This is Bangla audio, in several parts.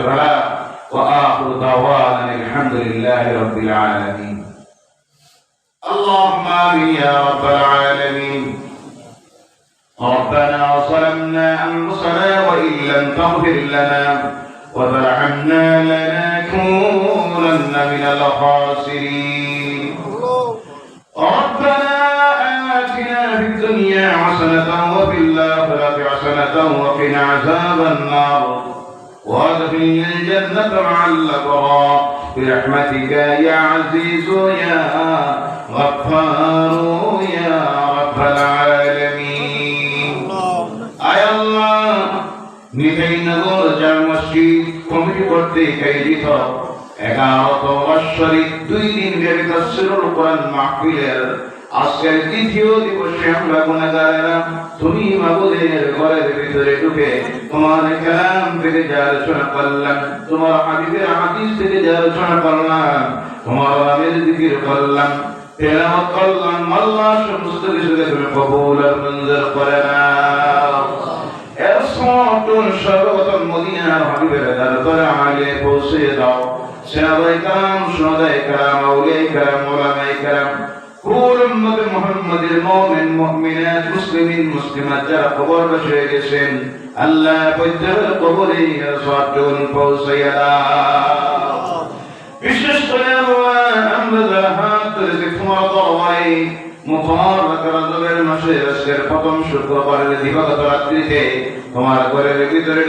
الفلاح وآخر دعوانا الحمد لله رب العالمين. اللهم آمين يا رب العالمين. ربنا ظلمنا أنفسنا وإن لم تغفر لنا وترحمنا لنكونن من الخاسرين. ربنا آتنا في الدنيا حسنة وفي الآخرة حسنة وقنا عذاب وادخلنا الجنة مع الأبرار برحمتك يا عزيز يا غفار يا رب العالمين আয় আল্লাহ নিতাইনগর জাল মসজিদ কমিটি কর্তৃক আয়োজিত এগারোত বাৎসরিক দুই দিন ব্যাপী তফসিরুল কোরআন মাহফিলের আজকের দ্বিতীয় দিবসে আমরা গুণাগারেরা তুমি মাবুদের ঘরের ভিতরে ঢুকে তোমার কালাম থেকে যা আলোচনা করলাম, তোমার হাবিবের হাদিস থেকে যা আলোচনা করলাম, তোমার নামের জিকির করলাম, তেলাওয়াত করলাম, আল্লাহ সমস্ত কিছুকে তুমি কবুল মঞ্জুর করে না এর সমতন সর্বপ্রথম মদিনা হাবিবের দরবারে আগে পৌঁছে দাও। সেনাবাই কালাম সোনাদাই কালাম আউলিয়াই কালাম ওলামাই কালাম আমরা তোমার প্রথম শুক্রবারের দিবাগত রাত্রিতে তোমার ঘরের ভিতরে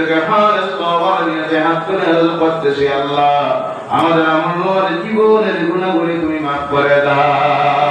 করতেছি আল্লাহ আমাদের আমল জীবনের গুণাগুলি তুমি মাফ করে দাও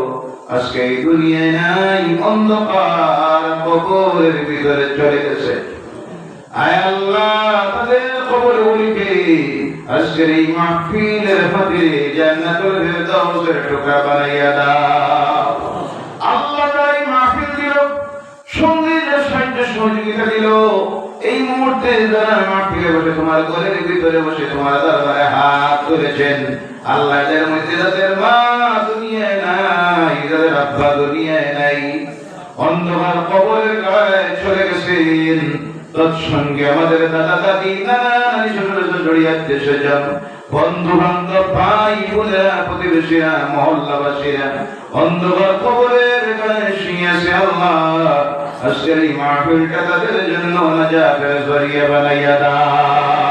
আজকে এই দুনিয়ায় নাই, অন্ধকার কবরের ভিতরে চলে গেছে। আয় আল্লাহ, তাদের কবর গুলিকে আজকের এই মাহফিলের ফেরদাউসের টুকরা বানাইয়া দাও। আল্লাহ তাই মাহফিল দিল, সঙ্গে যে সাহায্য সহযোগিতা দিল, এই মুহূর্তে যারা মাহফিলে বসে, তোমার ঘরের ভিতরে বসে, তোমার দরবারে হাত তুলেছেন আল্লাহ এদের মধ্যে মা দুনিয়ায় নাই আব্বা দুনিয়ায় নাই, অন্ধকার গায়ে চলে গেছেন। তৎসঙ্গে আমাদের দাদা, দাদি বন্ধু বান্ধব ভাই, বোনেরা, প্রতিবেশীরা, মহল্লাবাসীরা, অন্ধকার কবরের গায়ে শুয়েছে আল্লাহ। আজকের এই মাহফিলটা তাদের জন্য নাজাতের জরিয়া বানাইয়া দাও।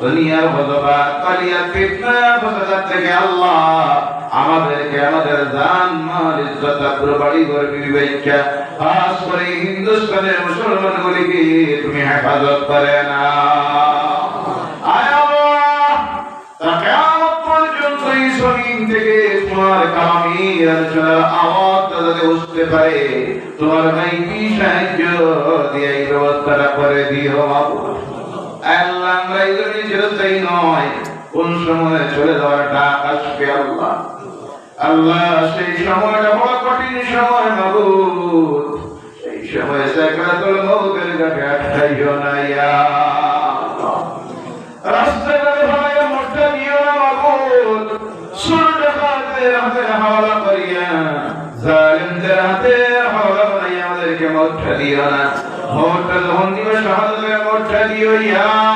দুনিয়ার বদবা কালিয়া ফিতনা ফসাদ থেকে আল্লাহ আমাদেরকে আমাদের জান, মাল, ইজ্জত, আব্রু, বাড়ি ঘর বিবেচা খাস করে হিন্দুস্তানের মুসলমান গুলিকে তুমি হেফাজত করে না। তোমার তোমার গাইবি সাহায্য দিয়ে ব্যবস্থাটা করে দিও। আল্লাহ আমরা জন্য নয়, কোন সময় চলে যাওয়ার ডাক আসবে আল্লাহ। আল্লাহ, সেই সময়টা বড় কঠিন সময় মাবুদ সেই সময় সাকরাতুল মউতের কাছে আটকাইও না ইয়া রাস্তাঘাটে মোটটা দিও না মাবুদ সুর ডাকাতের হাতে হাওলা করিয়া, জালিমদের হাতে হাওলা বানাইয়া আমাদেরকে মোটটা দিও না। দিবে মোটটা দিও ইয়া।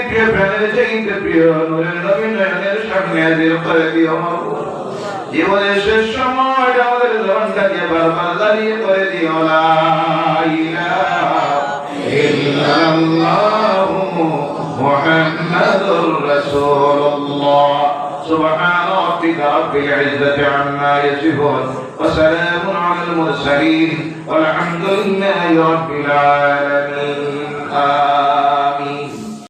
প্রিয় প্রাণের চাইতে প্রিয় নূরের নবী নয়নের সামনে হাজির করে দিও মাবুদ। জীবনের শেষ সময় আমাদের জবানটাকে বারবার দাঁড়িয়ে করে দিও লা ইলাহা ইল্লাল্লাহু মুহাম্মাদুর রাসূলুল্লাহ سبحان ربك رب العزة عما يصفون وسلام على المرسلين والحمد لله رب العالمين آمين